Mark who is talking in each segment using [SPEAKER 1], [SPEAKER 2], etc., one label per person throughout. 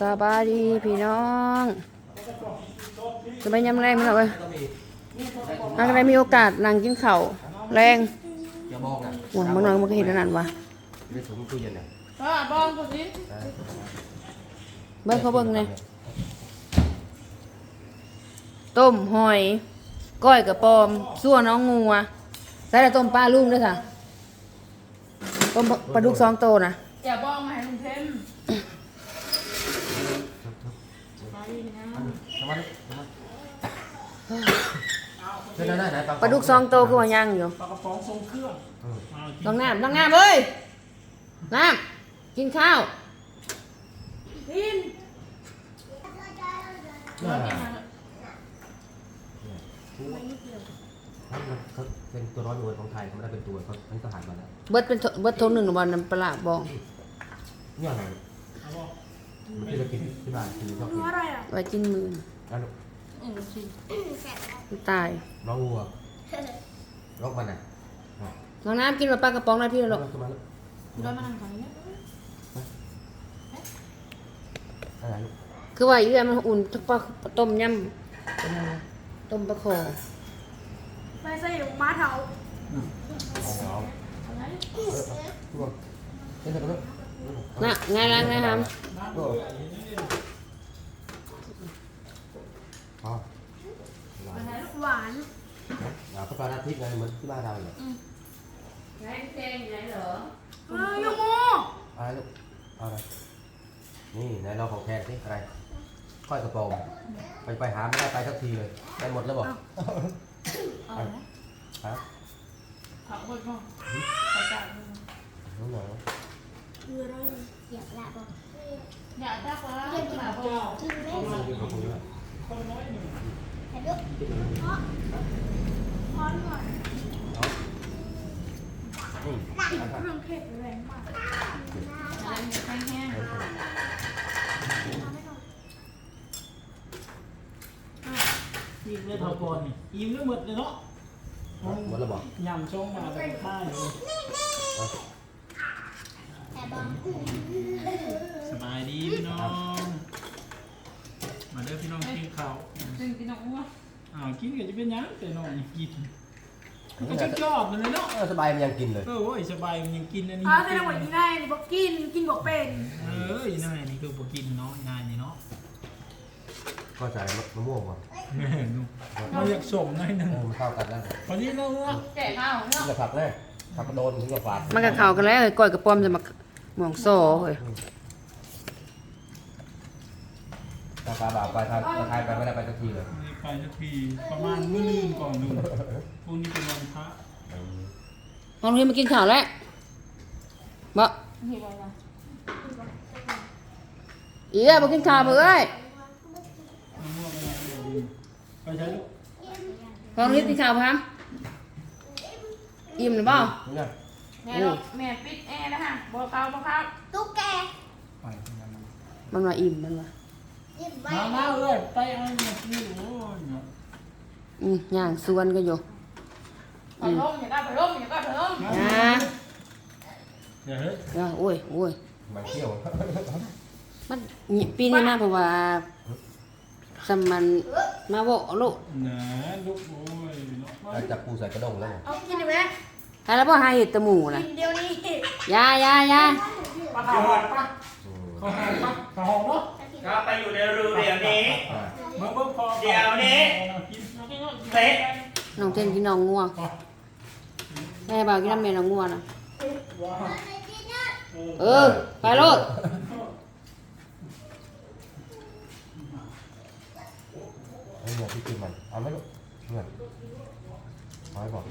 [SPEAKER 1] สบายดีพี่น้องจะไปยำแรงมั้ยเหรอเว้ยอันก็ได้มีโอกาสนั่งกินเข้าวแรง
[SPEAKER 2] อย่าบอกนะ
[SPEAKER 1] หวังบางหน่อยมันก็เห็นนั่นวะ
[SPEAKER 2] ในถุงตู้เย็นนะ
[SPEAKER 3] อ่าบองกูสิ
[SPEAKER 1] เบิ่งเขาเบิ่งเลยต้มหอยก้อยกระปอมซั่วน้องงัวใส่แต่ต้มปลาลุงด้วยค่ะต้มปลาดุกสองโตนะ
[SPEAKER 3] อย่าบองมาให้ลุงเทมมาดีนะ
[SPEAKER 2] ทำไมทำไมเดี๋ยวได้ไหน
[SPEAKER 1] ปลาดุกสองโตคือว่าย่างอยู่
[SPEAKER 4] ปลากระป๋องทรงเครื่อง
[SPEAKER 1] น้องน้ำน้องน้ำเอ้ยน้ำกินข้าว
[SPEAKER 3] พิน
[SPEAKER 2] เขาเป็นตัวร้อนอยู่ของไทยเขาไม่ได้เป็นตัวเขาเขาก็หายมาแล้ว
[SPEAKER 1] เบิดเป็นโถเบิดโทนหนึ่งวันน้ำปลาบอง
[SPEAKER 2] เนี่ยอะไร
[SPEAKER 4] เอาบอก
[SPEAKER 2] มันที่เรากินที่บ้านกินชอบกิน
[SPEAKER 3] อะไรอะ
[SPEAKER 1] ไว้กินมือ
[SPEAKER 2] แล้ว
[SPEAKER 3] อืมสิ
[SPEAKER 1] มันตาย
[SPEAKER 2] น้องวัวลอกมันอะ
[SPEAKER 1] น้องน้ำกินมาปลากระป๋องได้พี่
[SPEAKER 2] ล
[SPEAKER 1] หร
[SPEAKER 2] อ
[SPEAKER 1] อกก
[SPEAKER 2] มาแล้ว
[SPEAKER 3] ร้อยมานั่งก่อนเนี่ย
[SPEAKER 2] อะไรลูก
[SPEAKER 1] คือว่าอีเอื้อมันอุ่นทุกปลาต้มยำเป็นอะไรต้มปลาคอ
[SPEAKER 3] ไม่ใส่หลงม้าเทา
[SPEAKER 2] น้องตัวเล่นอะไรกันลูก
[SPEAKER 1] น่ะง่ายล้างนะครับ
[SPEAKER 2] โอ้อ๋อ
[SPEAKER 3] หวาน
[SPEAKER 2] อ่าก็ปลาหน้าพริกไงเหมือนที่บ้านเราเลย
[SPEAKER 1] ไหนแดงไหนเหรอ
[SPEAKER 3] เออยโม
[SPEAKER 2] อะไรลูกเอาอะไรนี่ไหนเราของแทนสิอะไรค่อยกระโปรงไปไปหาไม่ได้ไปสักทีเลยไปหมดแล้วบอก
[SPEAKER 3] เอาไหม
[SPEAKER 2] ฮะ
[SPEAKER 3] เอาไปก่อนไปจ่าย
[SPEAKER 2] น้องหนู
[SPEAKER 3] คืออะไร
[SPEAKER 5] อยากละบอก
[SPEAKER 3] อย่าตักว่า
[SPEAKER 5] เรียกกิน
[SPEAKER 3] หา
[SPEAKER 5] ข้าว
[SPEAKER 3] บอก
[SPEAKER 5] กินไหม
[SPEAKER 2] ขอบคุณขอบคุณด้วย
[SPEAKER 4] คน น้อยหนึ่ง
[SPEAKER 5] แต่ลูก
[SPEAKER 3] พร้อนก่อน
[SPEAKER 2] นี่
[SPEAKER 3] เครื่องเทศแรงมากอะไรเนี่ยแห้ง
[SPEAKER 4] ยิงเลยเท่าก่อนนี่ยิงเรื่องหมดเลยเนาะ
[SPEAKER 2] หมดแล้วบอก
[SPEAKER 4] ยำช่องมาเป็นข้าวอยู่
[SPEAKER 5] แต่บอก
[SPEAKER 4] ส เป็นยังแต่น้องกินก็ชุดยอดเลยเนาะ
[SPEAKER 2] เออสบายมันยังกินเลย
[SPEAKER 4] เออโว้ยสบายมันยังกินอันนี้
[SPEAKER 3] อ๋อแสดงว่าอีนายนี่บอกกินกินบอกเป็น
[SPEAKER 4] เอออีนายนี่คือบ่กินเนาะอีนายนี่เนาะ
[SPEAKER 2] ก็ใส่มะม่วงก่อน
[SPEAKER 4] แม่หนูเราอยากสมหน่อยหนึง
[SPEAKER 2] เออมันเข้ากันแล้ว
[SPEAKER 4] วันนี้เราเนาะ
[SPEAKER 3] แก่ข้าวเนาะ
[SPEAKER 2] นี่กระผักเลยผักกระโดนถึงกับฝาด
[SPEAKER 1] มันก็เข้ากันแล้วเฮ้ยก้อยกระป๋อมจะมาหมองโซ่เฮ้ย
[SPEAKER 2] ตาตาบาปไปทางตะไคร้ไปไม่ได้ไปสักทีเลย
[SPEAKER 4] นี่ ไปสักทีประมาณมื้อลืนก่อนหนึงพรุ่งนี้เป็นวันพระ
[SPEAKER 1] น้องพี่มากินข้าวแล้วบ่
[SPEAKER 3] เห็นอะไร
[SPEAKER 1] อีเอื้อมากินข้าวเพื่อน
[SPEAKER 4] มะม่วงอะไรอย่างนี้ไปใช้ลูก
[SPEAKER 1] น้องนี่กินข้าวพัมอิ่มหรือเปล่า
[SPEAKER 2] นี่ไง
[SPEAKER 3] แม่เราแม่ปิดแอร์นะฮะบอกเขาบอกเขา
[SPEAKER 5] ตุ๊กแก
[SPEAKER 4] ไปทำงานมา
[SPEAKER 1] มันว่าอิ่มมันว่า
[SPEAKER 5] ยิ้ มไว้
[SPEAKER 4] มามาเลยไปเอาเนี่ยนี่โอ้ยเนาะ
[SPEAKER 1] อืมย่างสวนก็อยู่
[SPEAKER 3] ไปร่มอย่าได้ไปร่มอย่าได้ไปร่ม
[SPEAKER 1] นะ
[SPEAKER 4] เดี๋ยวเฮ้ย
[SPEAKER 1] เดี๋ยวโอ้ยโอ้ย
[SPEAKER 2] มันเที่ยว
[SPEAKER 1] มันปีนี้มาเพราะว่าสมันมาโวะลูก
[SPEAKER 4] นะลูกโอ้ยเนาะ
[SPEAKER 2] เราจับปูใส่กระด้งแล้วไง
[SPEAKER 3] เอากินได้ไหม
[SPEAKER 1] ถ้าแล้วบ่หาเห็ดแตะหมูนะ
[SPEAKER 3] กินเดี๋ยวนี้
[SPEAKER 1] ยายายา
[SPEAKER 4] ปลาขาวปะ
[SPEAKER 2] อืม
[SPEAKER 4] เขาหอมปะเขาหอมเนาะ
[SPEAKER 6] ก็ไปอยู่ในรูเดี๋ยวนี้
[SPEAKER 2] อ่า
[SPEAKER 4] เมื่อเมื่อพอ
[SPEAKER 6] เดี๋ยวนี้
[SPEAKER 4] กิน
[SPEAKER 6] เต๊ะ
[SPEAKER 1] น้องเทนกินน้องงัวแม่บ่าวกินน้ำแม่น้องงัวนะ
[SPEAKER 4] ว้าว
[SPEAKER 1] เออ ไปโลด
[SPEAKER 2] ไอ้เนี่ยที่กินมันเอาไหมลูกเงินเอาไว้บอก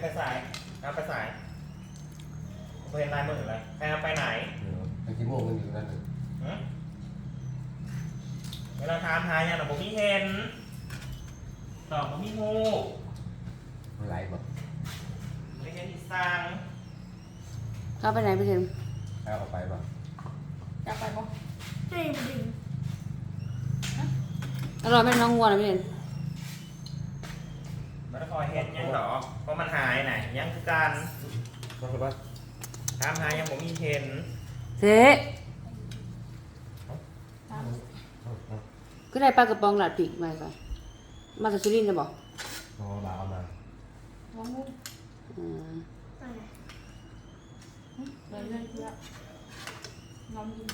[SPEAKER 6] ไปสายเอาไปสายเห็นลายมือเลยใครเอาไปไหน
[SPEAKER 2] เดี๋ยวไอ้ที่ม่วงมันอยู่นั่นเลย
[SPEAKER 6] หึเวลาถามหาเนี่ยเราบอกมีเห็นตอบว่ามีงู
[SPEAKER 2] มันไหลบอก
[SPEAKER 6] ไม่เห็นอีสัง
[SPEAKER 1] เข้าไปไหนไปเทน
[SPEAKER 2] เอาออกไปบอก
[SPEAKER 3] จะไปบ่จริงจริง
[SPEAKER 1] อร่อยไหมน้องงัวนะพี่เทน
[SPEAKER 6] มันค อยเห็นยังหรอเพราะมันหายไหนยังคือการ
[SPEAKER 2] มาคือว่า
[SPEAKER 6] ตามหายังผมมีเห็น
[SPEAKER 1] เจ๊ก็ได้ปลากระป๋องหลาดปีกมาไปมาจากสุรินทร์จะบอก
[SPEAKER 2] อ๋อบาเอามา
[SPEAKER 3] น้องมุ้ง
[SPEAKER 1] อืม
[SPEAKER 3] เลยเล่นเพื่อน้องยิง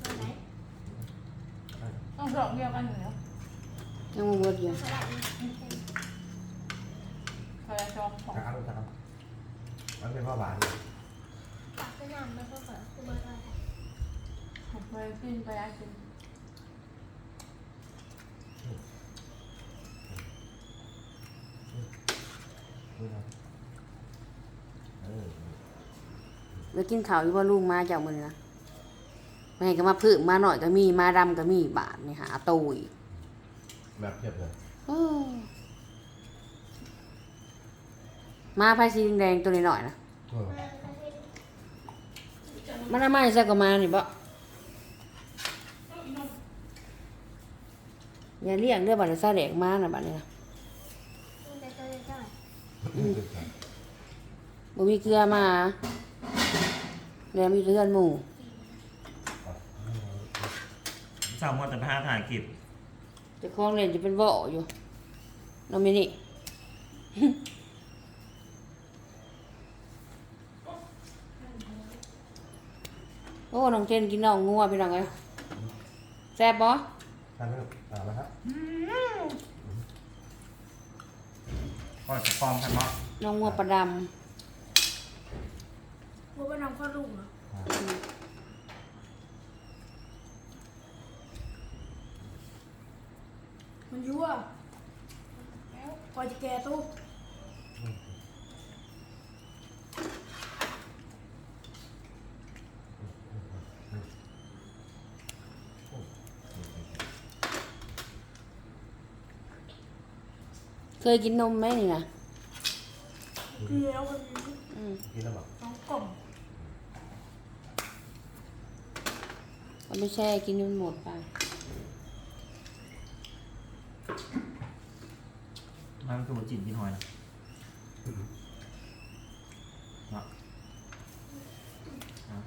[SPEAKER 5] ตัวไหน
[SPEAKER 3] ต้องสอบเดียวกันอยู่แล้ว
[SPEAKER 1] ยังมึงวดอยู่
[SPEAKER 5] สลั ดนี่
[SPEAKER 3] ใครจะจองของ
[SPEAKER 2] ครับครับมันเป็นพ่อบาน
[SPEAKER 5] ตักไปน้ำแล้วก็เปิดคือเบอร์อะไร
[SPEAKER 3] ผมไปขึ้นไปอาชิน
[SPEAKER 2] เออ
[SPEAKER 1] แล้วกินข้าวอยู่ว่าลุงมาจากมือนะไม่ให้ก็มาพึ่งมาหน่อยก็มีมาดำก็มีบาทนี่หาตูอีก
[SPEAKER 2] แบบเทียบเลย
[SPEAKER 1] โอ้ มาไพ่สีแดงๆตัวนี้หน่อยนะ
[SPEAKER 2] เออ
[SPEAKER 1] มันเอาไม้ใส่ก็มานี่บ่อย่าเรียกเรื่องบัตรซาแดกมานะบัดนี้นะ
[SPEAKER 5] มันจะเจอเจ้า
[SPEAKER 1] บ่มีเกลือมาแล้วมีเลือนหมู
[SPEAKER 6] สาวมอแต่พาถ่ายคลิป
[SPEAKER 1] เจะคล้าของเล่นจะเป็นบ่ออยู่น้องมินี่ โอ้น้องเจนกินน้องงัวพี่น้องเอ้ยแซ่บบ่
[SPEAKER 2] ทานไหมลูกอ่ามาครับ
[SPEAKER 6] ก็จะฟอร์มกันเนาะ
[SPEAKER 1] น้องงัวประด
[SPEAKER 3] ว่าไปนำข้าวลูกเหรอมันยั่วคอยจะแกตู้ำ
[SPEAKER 1] เคยกินนมไหมนี่นะ
[SPEAKER 3] เกลียวกัน
[SPEAKER 1] อืม
[SPEAKER 2] กินแล้วบอก
[SPEAKER 3] น้องกล่อง
[SPEAKER 1] เอาไม่แช่กินจนหมดไป
[SPEAKER 6] มันคือหมูจิ๋นกินหอยนะเนาะ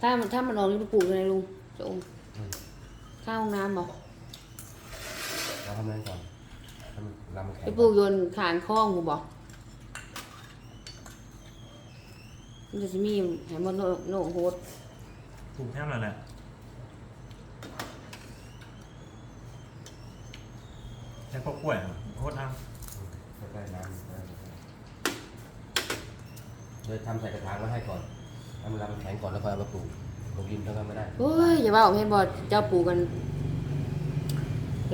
[SPEAKER 1] ถ้ามันถ้ามันออกนี่ไปปลูกยังไงลุงจะอมข้าวห้องน้ำบอก
[SPEAKER 2] เราทำอะไรก่อนทำ ลำแข็ง
[SPEAKER 1] ไปปลูกโยนขานคล้องกูบอกมันจะมีแหมมันโนโนโฮด
[SPEAKER 6] ถูกแค่นั้นแหละใช้พวกกล้วยเหรอโคตรเอา
[SPEAKER 2] ใกล้ๆน้ำเลยทำใส่กระถางไว้ให้ก่อนทำลำแข็งก่อนแล้วค่อยเอามาปลูกปลูกดินเท่ากันไม่ได้
[SPEAKER 1] เฮ้ยอย่าว่าเห็นบอเจ้าปลูกกัน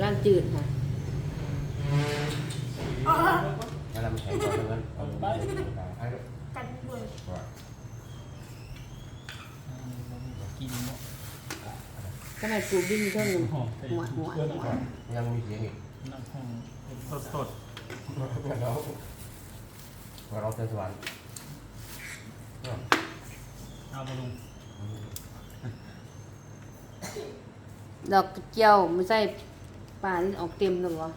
[SPEAKER 1] ร่างจืดค่ะ
[SPEAKER 2] ถ้าลำแข็งก่อนเท่านั้นเอาลงไปในกระถางให้ลูก
[SPEAKER 3] กันด้วย
[SPEAKER 2] ว่า
[SPEAKER 4] กินเนาะ
[SPEAKER 1] ก็ไม่ปลูกดินเท่านึงหัวหัวหัว
[SPEAKER 2] ยังมีเสียงอีก
[SPEAKER 4] นั่งห้อง
[SPEAKER 6] สดสด
[SPEAKER 2] เราเราเราเจอสวรรค์
[SPEAKER 4] เอามาลุง
[SPEAKER 1] ดอกกระเจียวไม่ใช่ป่านี่ออกเต็มเลยวะ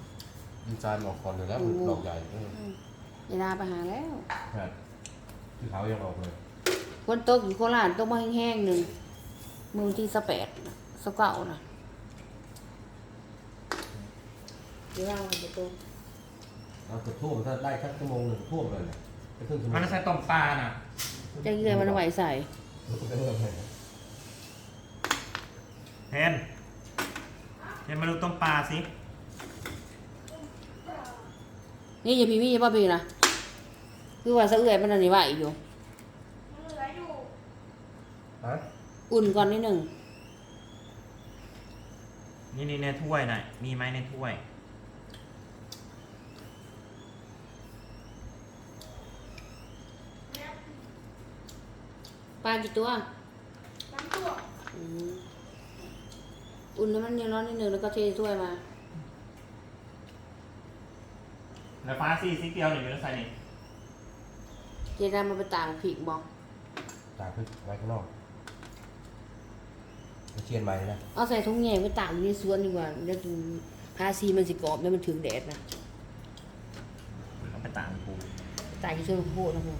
[SPEAKER 2] ดีไซน์ออกก่อนเลยแล้วมันดอกใหญ่เออ
[SPEAKER 1] อย่านาไปหาแล้ว
[SPEAKER 2] ใช่ที่เขายังออกเลย
[SPEAKER 1] คนตกอยู่โคราชตกมาแห้งๆหนึ่งมือที่สแปดสเก้านะเดี๋ยวว่ามันจะตก
[SPEAKER 2] เราจะท่วมถ้าได้สักชั่วโมงหนึ่งท่วมเลยเนี่ยไปครึ่งชั่วโม
[SPEAKER 6] มั
[SPEAKER 2] ง
[SPEAKER 6] นใช้ต้มปลาน่ะ
[SPEAKER 1] จะเยื่อมันไหวใส่
[SPEAKER 2] เริ่มเลย
[SPEAKER 6] เห็นเห็นมาดูต้มปลาสิ
[SPEAKER 1] นี่อย่าพี่มี่อย่าป้าพี่นะคือว่าสะเอื่อยมันอันนี้ไหวอยู่
[SPEAKER 2] ฮะ
[SPEAKER 1] อุ่นก่อนนิดหนึ่ง
[SPEAKER 6] นี่นี่ในถ้วยน่ะมีไหมในถ้วย
[SPEAKER 1] ปลากี่ตัว
[SPEAKER 3] น้ำตัว
[SPEAKER 1] อืมอุ่นให้มันยังร้อนนิดหนึ่งแล้วก็เทถ้วยมา
[SPEAKER 6] แล้วปลาซีซีเกียวหนึ่งอยู่ในใส่นี่
[SPEAKER 1] เจดามาไปตากผิกบอก
[SPEAKER 2] ตากขึ้นไว้ข้างนอกเชียนใบนะ
[SPEAKER 1] เอาใส่ถุงใหญ่ไปตากอยู่ในสวนดีกว่าเดี๋ยวพาซีมันสิกรอบแล้วมันถึงแดดนะ
[SPEAKER 6] เอาไประต่างปู
[SPEAKER 1] ตายกี่ชื่อพูดนะพู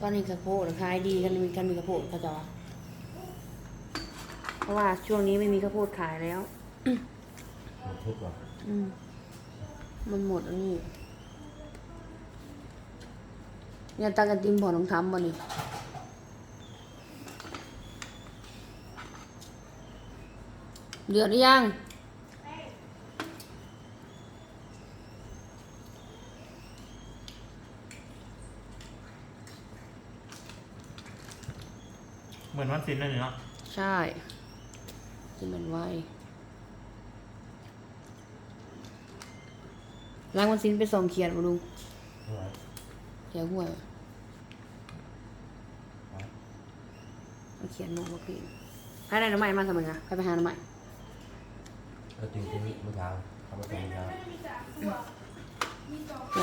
[SPEAKER 1] ตอนนี้กระโพดขายดีกันมีกันมีกระโพดเขาจะว่าเพ ราะว่าช่วงนี้ไม่มีกระโพดขายแล้ว
[SPEAKER 2] หมดชุดว่ะ
[SPEAKER 1] อืมมันหมดอันนี้เนี่ยตากันติมพอน้องทำบ่นี่เดือดหรือยัง
[SPEAKER 6] เหมือนวันศิลป์นั่นเนาะ
[SPEAKER 1] ใช่ ที่มันไว้ล้างวันซินไปส่งเขียนมาดู
[SPEAKER 2] เท่าไหร่
[SPEAKER 1] เขียวห่วยมาเขียนลงมาพี่ให้ได้หน้ำใหม่มาทำไมนะให้ไปหาหน้ำใหม่
[SPEAKER 2] แล้วจริงจริงเมื่อเช้าทำมาเป็นเมื่อเช้า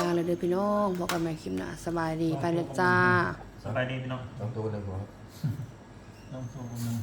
[SPEAKER 1] ลาเลยเด้อพี่น้องพบกันใหม่คลิปหน้าสบายดีไปเลยจ้า
[SPEAKER 6] สบายดีพี่น้อง
[SPEAKER 2] ต้องตัวหนึ่งหัว
[SPEAKER 4] ต้องโทรมัน